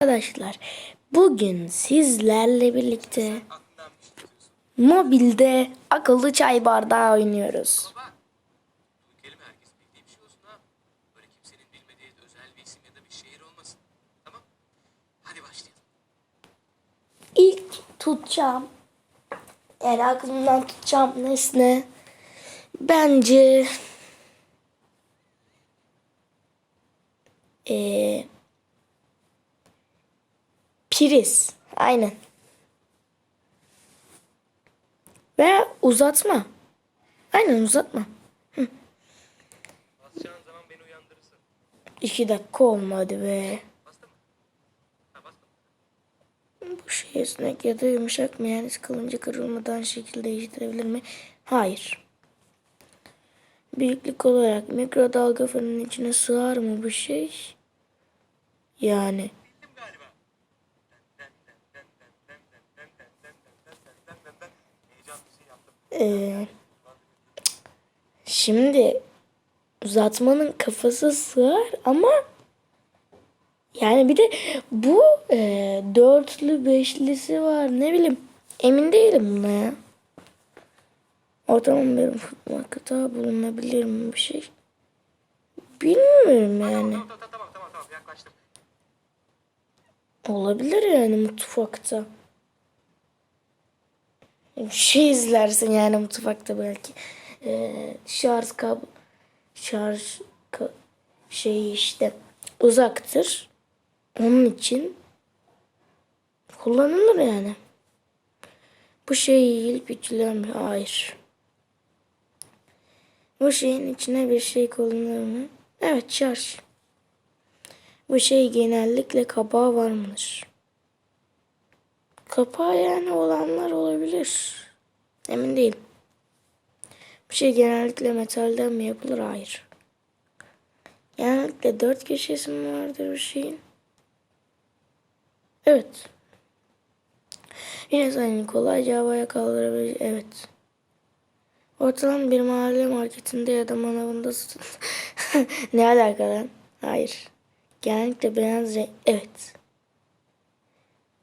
Arkadaşlar bugün sizlerle birlikte mobilde akıllı çay bardağı oynuyoruz. İlk tutacağım eğer aklımdan tutacağım nesne bence eee priz aynen veya uzatma aynen uzatma uyandırırsın. İki dakika olmadı be. Bu şey esnek ya da yumuşak mı yani sıkılınca kırılmadan şekil değiştirebilir mi? Hayır. Büyüklük olarak mikrodalga fırının içine sığar mı bu şey? Yani eee, şimdi uzatmanın kafası sığar ama yani bir de bu eee, dörtlü beşlisi var ne bileyim emin değilim buna ya. Ortamın bir futbolda bulunabilir mi bir şey? Bilmiyorum yani. Tamam tamam tamam tamam tamam yaklaştım. Olabilir yani mutfakta. Şey izlersin yani mutfakta belki. Ee, şarj kab şarj ka- şey işte uzaktır. Onun için kullanılır yani. Bu şey ilk güçlen hayır. Bu şeyin içine bir şey konulur mu? Evet şarj. Bu şey genellikle kapağı var mıdır? Kapağı yani olanlar olabilir. Emin değilim. Bu şey genellikle metalden mi yapılır? Hayır. Genellikle dört köşesi mi vardır bir şeyin? Evet. Yine sayını kolayca havaya kaldırabilir. Evet. Ortalama bir mahalle marketinde ya da manavında satılır. ne alaka lan? Hayır. Genellikle beyaz renk. Evet.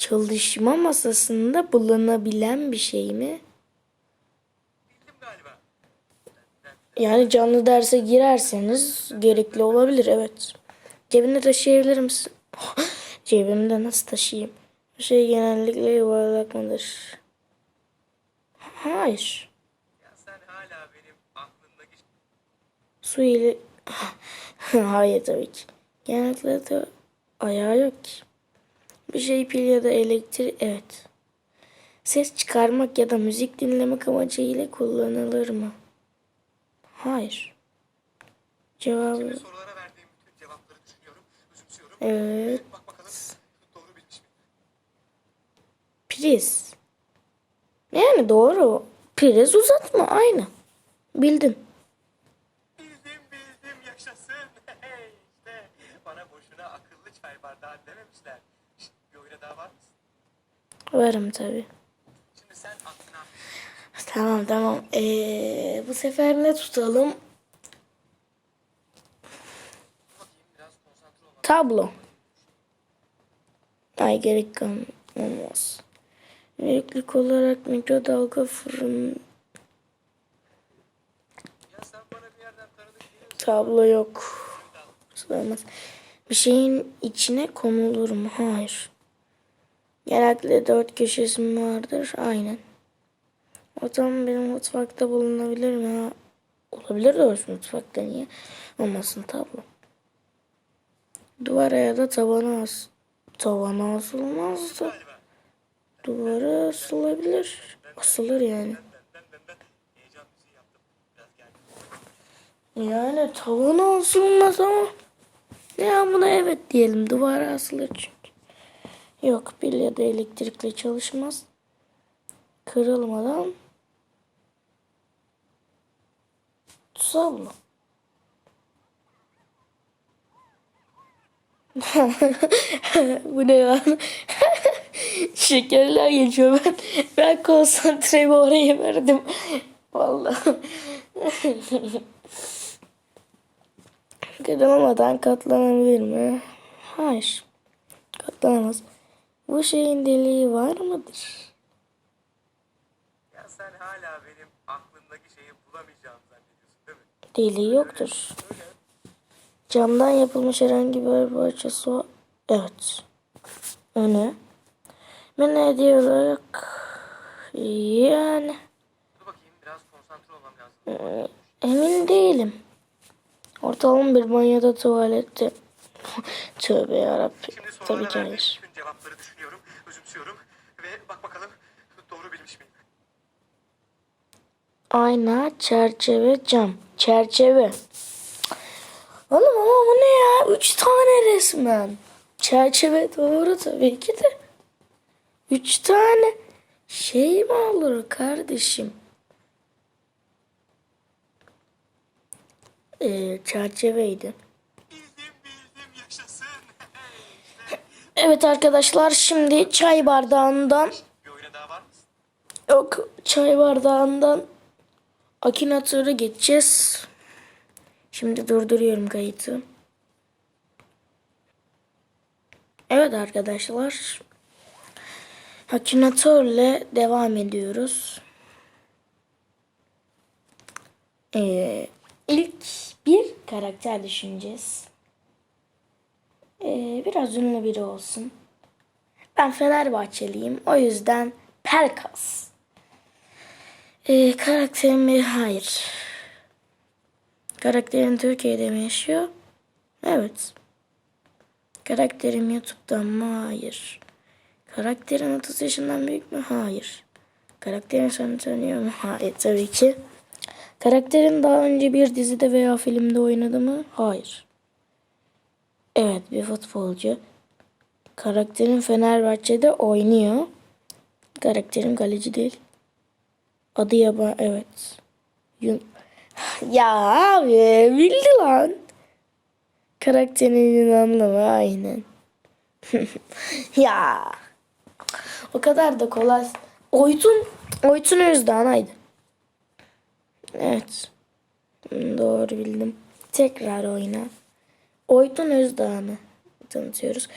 Çalışma masasında bulunabilen bir şey mi? Yani canlı derse girerseniz gerekli olabilir. Evet. Cebinde taşıyabilir misin? Cebimde nasıl taşıyayım? Bu şey genellikle yuvarlak mıdır? Hayır. Su ile... Hayır tabii ki. Genellikle de ayağı yok ki. Bir şey pil ya da elektrik... Evet. Ses çıkarmak ya da müzik dinlemek amacıyla kullanılır mı? Hayır. Cevabı... sorulara verdiğim bütün cevapları düşünüyorum, özümsüyorum. Evet. Bak bakalım doğru bilmiş mi? Priz. Yani doğru. Priz uzatma aynı. Bildin. Bildim bildim yaşasın. İşte bana boşuna akıllı çay bardağı dememişler daha var? Varım tabi. Tamam tamam. Ee, bu sefer ne tutalım? Tablo. Ay gerek kalmaz. Yeniliklik olarak mikrodalga fırın. Tablo yok. Sormaz. Bir şeyin içine konulur mu? Hayır. Genellikle dört köşesi vardır? Aynen. O zaman benim mutfakta bulunabilir mi? Ha, Olabilir doğrusu mutfakta niye? Olmasın tablo. Duvara ya da tavana as. Tavana asılmaz da. Duvara asılabilir. Asılır yani. Yani tavana asılmaz ama. Ya buna evet diyelim. Duvara asılır çünkü. Yok pil ya da elektrikle çalışmaz. Kırılmadan. Tablo. Bu ne lan? Şekerler geçiyor ben. Ben konsantremi oraya verdim. Vallahi. Kırılmadan katlanabilir mi? Hayır. Katlanamaz. Bu şeyin deliği var mıdır? Ya sen hala benim aklımdaki şeyi bulamayacağımı zannediyorsun değil mi? Deliği yoktur. Öyle. Camdan yapılmış herhangi bir parçası var. Evet. Öne. Ben ne hediye olarak yani Dur bakayım biraz konsantre olmam lazım. emin değilim. Ortalama bir banyoda tuvalette. Tövbe yarabbim. Tabii ki hayır. bütün cevapları düşünüyorum, özümsüyorum ve bak bakalım doğru bilmiş miyim? Ayna, çerçeve, cam. Çerçeve. Oğlum ama bu ne ya? Üç tane resmen. Çerçeve doğru tabii ki de. Üç tane şey mi olur kardeşim? Ee, çerçeveydi. Evet arkadaşlar şimdi çay bardağından Bir oyuna daha var mısın? Yok çay bardağından akinatöre geçeceğiz. Şimdi durduruyorum kayıtı. Evet arkadaşlar. Akinatorla devam ediyoruz. Ee, ilk bir karakter düşüneceğiz. Ee, biraz ünlü biri olsun. Ben Fenerbahçeliyim. O yüzden Pelkas. Ee, karakterim bir hayır. Karakterin Türkiye'de mi yaşıyor? Evet. Karakterim YouTube'dan mı? Hayır. Karakterin 30 yaşından büyük mü? Hayır. Karakterin seni tanıyor mu? Hayır tabii ki. Karakterin daha önce bir dizide veya filmde oynadı mı? Hayır. Evet bir futbolcu. Karakterin Fenerbahçe'de oynuyor. Karakterim kaleci değil. Adı yaba evet. Yun ya abi bildi lan. Karakterin Yunanlı mı? Aynen. ya. O kadar da kolay. Oytun. Oytun Özdan haydi. Evet. Doğru bildim. Tekrar oyna. Oytun Özdağ'ını tanıtıyoruz.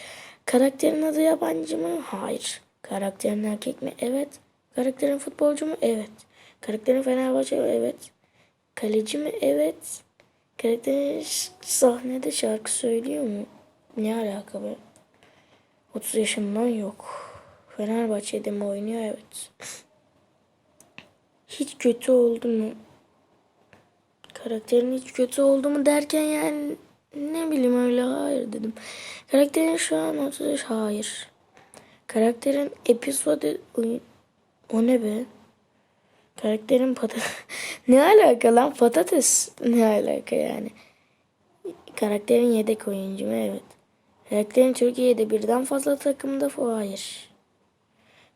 Karakterin adı yabancı mı? Hayır. Karakterin erkek mi? Evet. Karakterin futbolcu mu? Evet. Karakterin Fenerbahçe mi? Evet. Kaleci mi? Evet. Karakterin sahnede şarkı söylüyor mu? Ne alaka be? 30 yaşından yok. Fenerbahçe'de mi oynuyor? Evet. Hiç kötü oldu mu? Karakterin hiç kötü oldu mu derken yani ne bileyim öyle hayır dedim. Karakterin şu an 30 yaş hayır. Karakterin episode o ne be? Karakterin patates ne alaka lan patates ne alaka yani? Karakterin yedek oyuncu mu? Evet. Karakterin Türkiye'de birden fazla takımda mı? Hayır.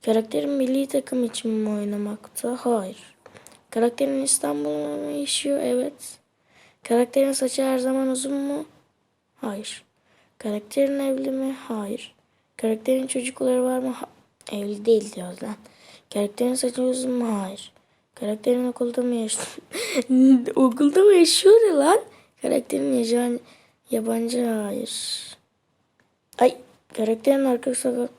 Karakterin milli takım için mi oynamakta? Hayır. Karakterin İstanbul'da mı yaşıyor? Evet. Karakterin saçı her zaman uzun mu? Hayır. Karakterin evli mi? Hayır. Karakterin çocukları var mı? Ha- evli değil diyoruz lan. Karakterin saçı uzun. Karakterin okulda mı yaşıyor? okulda mı yaşıyor lan? Karakterin yaşayan yabancı hayır. Ay karakterin arka sokak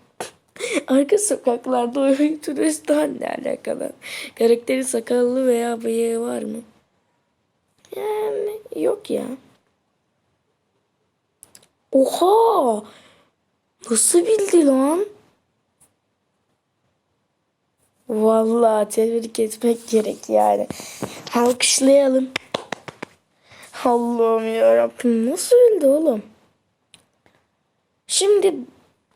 arka sokaklarda oyun turistan ne alakalı? Karakterin sakallı veya bıyığı var mı? Yani yok ya. Oha! Nasıl bildi lan? Vallahi tebrik etmek gerek yani. Alkışlayalım. Allah'ım yarabbim nasıl bildi oğlum? Şimdi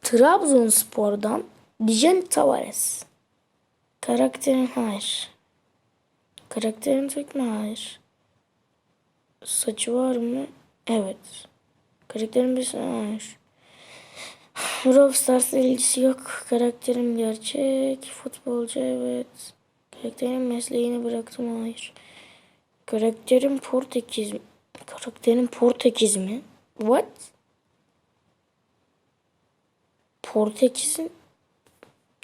Trabzonspor'dan Dijen Tavares. Karakterin hayır. Karakterin Türk mü? Hayır. Saçı var mı? Evet. Karakterin bir hayır. Brawl ilgisi yok. Karakterim gerçek. Futbolcu evet. Karakterin mesleğini bıraktım hayır. Karakterim Portekiz mi? Karakterin Portekiz mi? What? Portekiz'in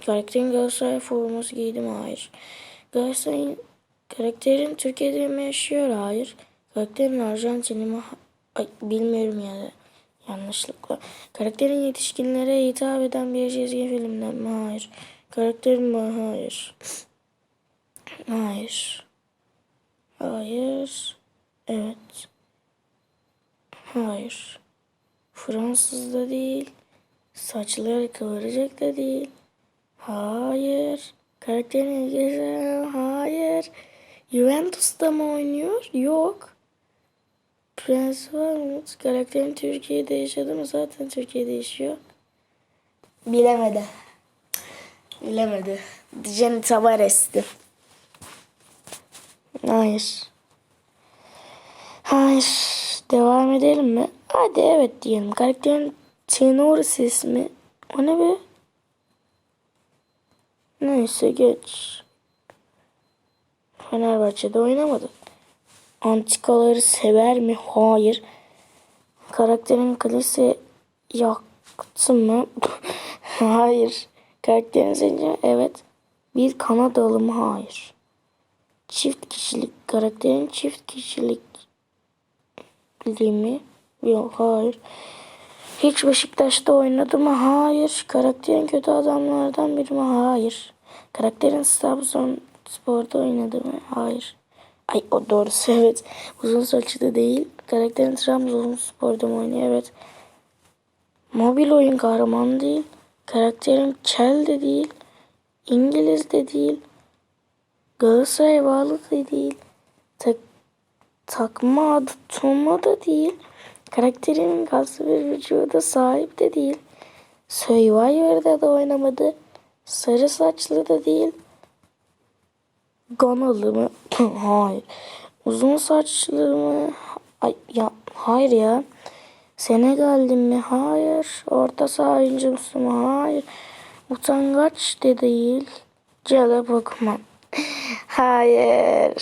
karakterin Galatasaray forması giydim hayır. Galatasaray'ın karakterin Türkiye'de mi yaşıyor hayır. Karakterin Arjantinli mi? Ay, bilmiyorum yani. Yanlışlıkla. Karakterin yetişkinlere hitap eden bir çizgi filmden mi? Hayır. Karakterin mi? Hayır. Hayır. Hayır. Evet. Hayır. Fransız da değil. Saçları kıvıracak da değil. Hayır. Karakterin ilgisi hayır. Juventus'ta mı oynuyor? Yok. Prens var mı? Karakterin Türkiye'de yaşadı mı? Zaten Türkiye'de yaşıyor. Bilemedi. Bilemedi. Dijen Tavares'ti. Hayır. Hayır. Devam edelim mi? Hadi evet diyelim. Karakterin tenor ses mi? O ne be? Neyse geç. Fenerbahçe'de oynamadı. Antikaları sever mi? Hayır. Karakterin kalesi yaktı mı? Hayır. Karakterin sence? Evet. Bir Kanadalı mı? Hayır. Çift kişilik. Karakterin çift kişilik mi? Yok hayır. Hiç Beşiktaş'ta oynadı mı? Hayır. Karakterin kötü adamlardan biri mi? Hayır. Karakterin Trabzon Spor'da oynadı mı? Hayır. Ay o doğrusu evet. Uzun saçlı değil. Karakterin Trabzon Spor'da mı oynuyor? Evet. Mobil oyun kahramanı değil. Karakterin Kel de değil. İngiliz de değil. Galatasaray bağlı da değil. Tak, takma adı Toma da değil. Karakterin kaslı bir vücuda sahip de değil. Survivor'da da oynamadı. Sarı saçlı da değil. Ganalı mı? hayır. Uzun saçlı mı? Ay, ya, hayır ya. Senegal'li mi? Hayır. Orta saha oyuncusu? Hayır. Utangaç de değil. Cale Bakman. Hayır.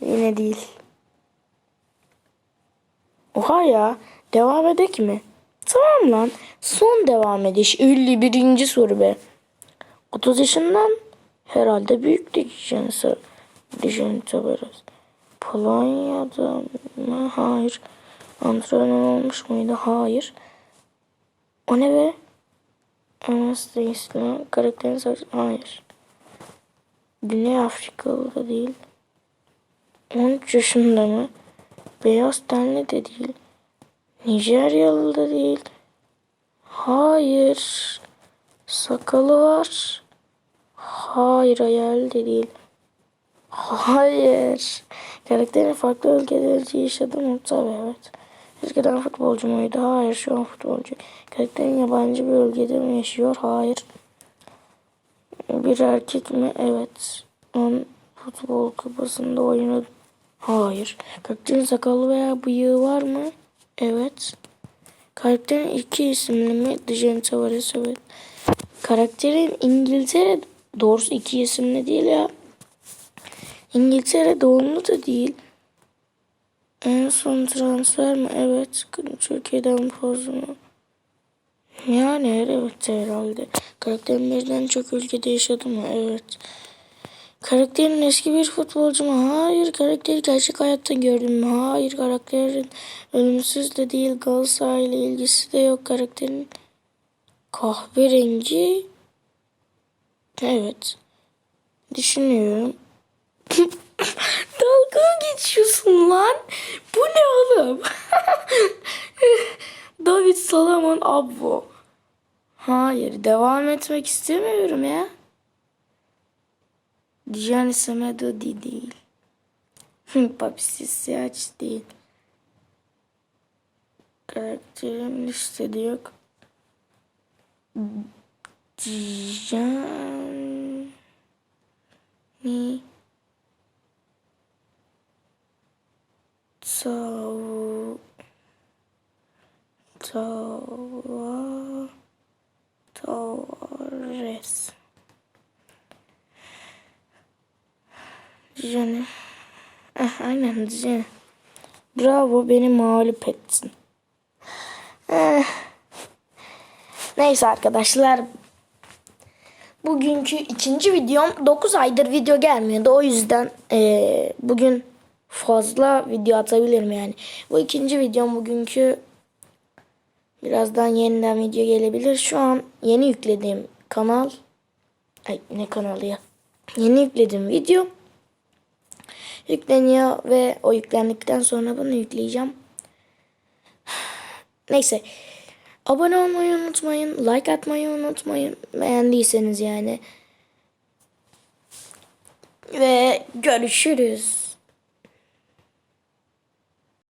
Yine değil. Oha ya. Devam edek mi? Tamam lan. Son devam ediş. 51. soru be. 30 yaşından herhalde büyük diyeceksin. Diyeceksin tabarız. Polonya'da mı? Hayır. Antrenör olmuş muydu? Hayır. O ne be? Anas değilsin. Karakterin saçı. Hayır. Güney Afrikalı da değil. 13 yaşında mı? Beyaz tenli de değil. Nijeryalı da değil. Hayır. Sakalı var. Hayır hayal de değil. Hayır. Karakterin farklı ülkelerde yaşadı mı? Tabii evet. Eskiden futbolcu muydu? Hayır şu an futbolcu. Karakterin yabancı bir ülkede mi yaşıyor? Hayır. Bir erkek mi? Evet. On futbol kupasında oynadı. Hayır. Karakterin sakalı veya bıyığı var mı? Evet. Karakterin iki isimli mi? Dijen Tavares evet. Karakterin İngiltere doğrusu iki isimli değil ya. İngiltere doğumlu da değil. En son transfer mi? Evet. Türkiye'den fazla mı? Yani evet herhalde. Karakterin birden çok ülkede yaşadı mı? Evet. Karakterin eski bir futbolcu mu? Hayır. Karakteri gerçek hayatta gördüm mü? Hayır. Karakterin ölümsüz de değil. Galatasaray ile ilgisi de yok. Karakterin kahverengi. Evet. Düşünüyorum. Dalga geçiyorsun lan? Bu ne oğlum? David Salomon Abbo. Hayır. Devam etmek istemiyorum ya. Gianni Semedo değil. Papisi Siyaç değil. Karakterim listede yok. Gianni Tav Tava Torres Jene. Eh, aynen Jene. Bravo beni mağlup ettin. Eh. Neyse arkadaşlar. Bugünkü ikinci videom 9 aydır video gelmiyordu. O yüzden eee, bugün fazla video atabilirim yani. Bu ikinci videom bugünkü Birazdan yeniden video gelebilir. Şu an yeni yüklediğim kanal ay ne kanalı ya? Yeni yüklediğim video yükleniyor ve o yüklendikten sonra bunu yükleyeceğim. Neyse. Abone olmayı unutmayın. Like atmayı unutmayın. Beğendiyseniz yani. Ve görüşürüz.